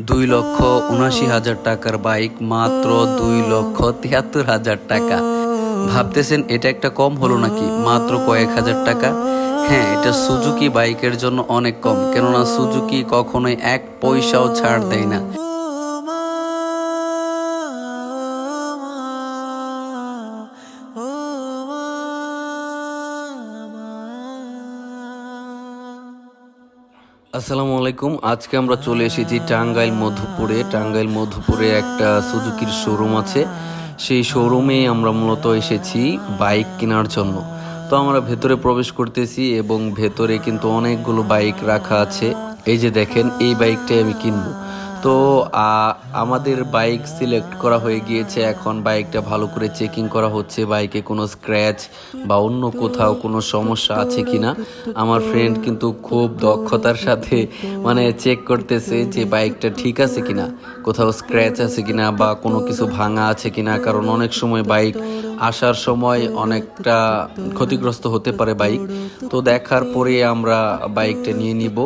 দুই লক্ষ উনাশি হাজার টাকার বাইক মাত্র দুই লক্ষ তিয়াত্তর হাজার টাকা। ভাবতেছেন, এটা একটা কম হলো নাকি? মাত্র কয়েক হাজার টাকা? হ্যাঁ এটা সুজুকি বাইকের জন্য অনেক কম। কেননা সুজুকি কখনোই এক পয়সাও ছাড় দেয় না। আসসালামু আলাইকুম। আজকে আমরা চলে এসেছি টাঙ্গাইল মধুপুরে। টাঙ্গাইল মধুপুরে একটা সুজুকির শোরুম আছে। সেই শোরুমে আমরা মূলত এসেছি বাইক কেনার জন্য। তো আমরা ভেতরে প্রবেশ করতেছি এবং ভেতরে কিন্তু অনেকগুলো বাইক রাখা আছে। এই যে দেখেন, এই বাইকটাই আমি কিনবো। তো আমাদের বাইক সিলেক্ট করা হয়ে গিয়েছে। এখন বাইকটা ভালো করে চেকিং করা হচ্ছে। বাইকে কোনো স্ক্র্যাচ বা অন্য কোথাও কোনো সমস্যা আছে কি না আমার ফ্রেন্ড কিন্তু খুব দক্ষতার সাথে মানে চেক করতেছে যে বাইকটা ঠিক আছে কি না কোথাও স্ক্র্যাচ আছে কি না বা কোনো কিছু ভাঙা আছে কি না কারণ অনেক সময় বাইক আসার সময় অনেকটা ক্ষতিগ্রস্ত হতে পারে বাইক তো দেখার পরে আমরা বাইকটা নিয়ে নিব।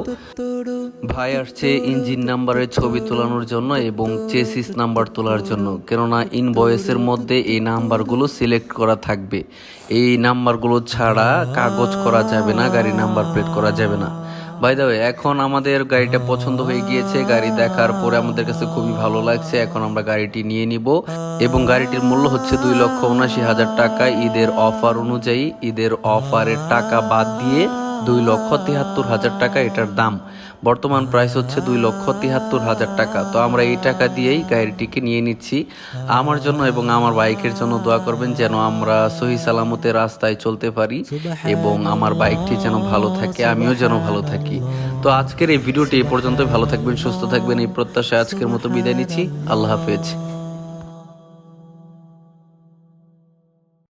ভাই আসছে ইঞ্জিন নাম্বারের ছবি তোলানোর জন্য এবং চেসিস নাম্বার তোলার জন্য। কেননা ইনভয়েসের মধ্যে এই নাম্বারগুলো সিলেক্ট করা থাকবে। এই নাম্বারগুলো ছাড়া কাগজ করা যাবে না গাড়ি নাম্বার প্লেট করা যাবে না। ভাই দাও এখন আমাদের গাড়িটা পছন্দ হয়ে গিয়েছে। গাড়ি দেখার পরে আমাদের কাছে খুবই ভালো লাগছে। এখন আমরা গাড়িটি নিয়ে নিব এবং গাড়িটির মূল্য হচ্ছে দুই লক্ষ উনাশি হাজার টাকা। ঈদের অফার অনুযায়ী ঈদের অফারের টাকা বাদ দিয়ে দুই লক্ষ তিয়াত্তর হাজার টাকা এটার দাম। বর্তমান প্রাইস হচ্ছে দুই লক্ষ তিয়াত্তর হাজার টাকা। তো আমরা এই টাকা দিয়েই গাড়িটিকে নিয়ে নিচ্ছি। আমার জন্য এবং আমার বাইকের জন্য দোয়া করবেন যেন আমরা সহি সালামতে রাস্তায় চলতে পারি এবং আমার বাইকটি যেন ভালো থাকে, আমিও যেন ভালো থাকি। তো আজকের এই ভিডিওটি এই পর্যন্ত ভালো থাকবেন, সুস্থ থাকবেন। এই প্রত্যাশায় আজকের মতো বিদায় নিচ্ছি। আল্লাহ হাফেজ।